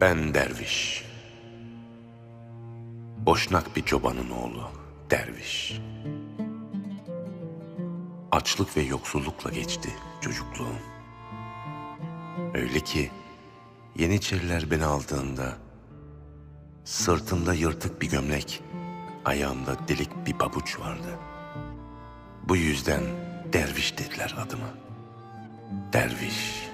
Ben derviş. Boşnak bir çobanın oğlu derviş. Açlık ve yoksullukla geçti çocukluğum. Öyle ki Yeniçeriler beni aldığında sırtımda yırtık bir gömlek, ayağımda delik bir pabuç vardı. Bu yüzden derviş dediler adıma. Derviş.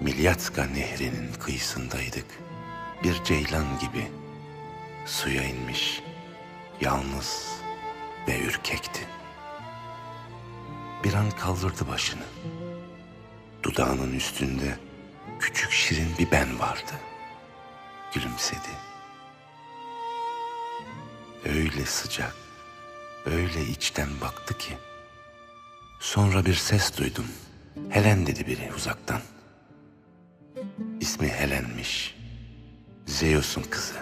Milyatska nehrinin kıyısındaydık. Bir ceylan gibi suya inmiş, yalnız ve ürkekti. Bir an kaldırdı başını. Dudağının üstünde küçük şirin bir ben vardı. Gülümsedi. Öyle sıcak, öyle içten baktı ki. Sonra bir ses duydum. Helen dedi biri uzaktan. İsmi Helen'miş. Zeus'un kızı.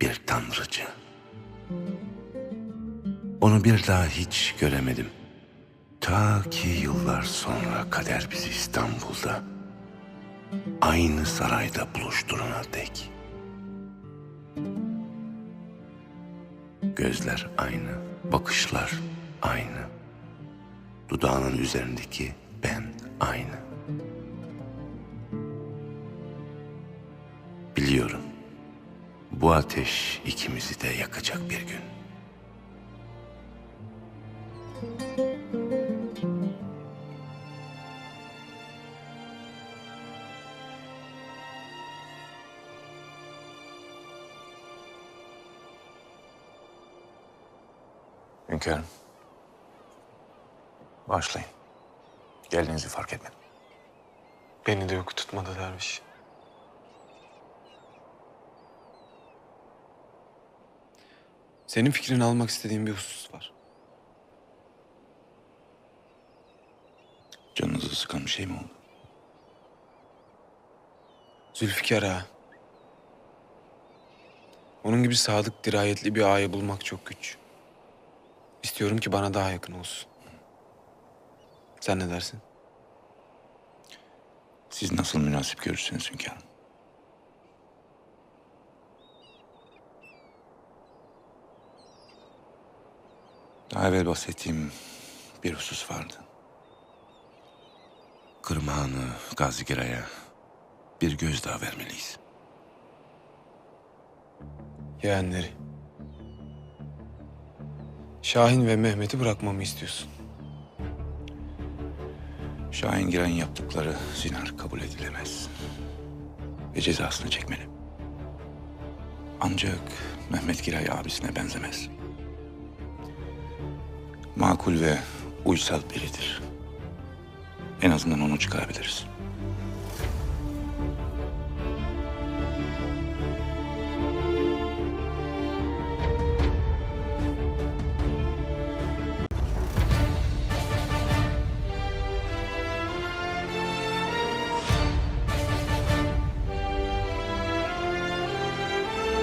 Bir tanrıcı. Onu bir daha hiç göremedim. Ta ki yıllar sonra kader bizi İstanbul'da aynı sarayda buluşturana dek. Gözler aynı, bakışlar aynı. Dudağının üzerindeki ben aynı. Bu ateş ikimizi de yakacak bir gün. Hünkârım. Başlayın. Geldiğinizi fark etmedim. Beni de uyku tutmadı derviş. Senin fikrini almak istediğim bir husus var. Canınızı sıkan bir şey mi oldu? Zülfikar ağa. Onun gibi sadık, dirayetli bir ağayı bulmak çok güç. İstiyorum ki bana daha yakın olsun. Sen ne dersin? Siz nasıl münasip görürseniz hünkârım. Evvel bahsettiğim bir husus vardı. Kırmağını Gazigira'ya bir gözdağı vermeliyiz. Yeğenleri. Şahin ve Mehmet'i bırakmamı istiyorsun. Şahin Giren yaptıkları zinar kabul edilemez. Ve cezasını çekmeli. Ancak Mehmet Giray abisine benzemez. Makul ve uysal biridir. En azından onu çıkarabiliriz.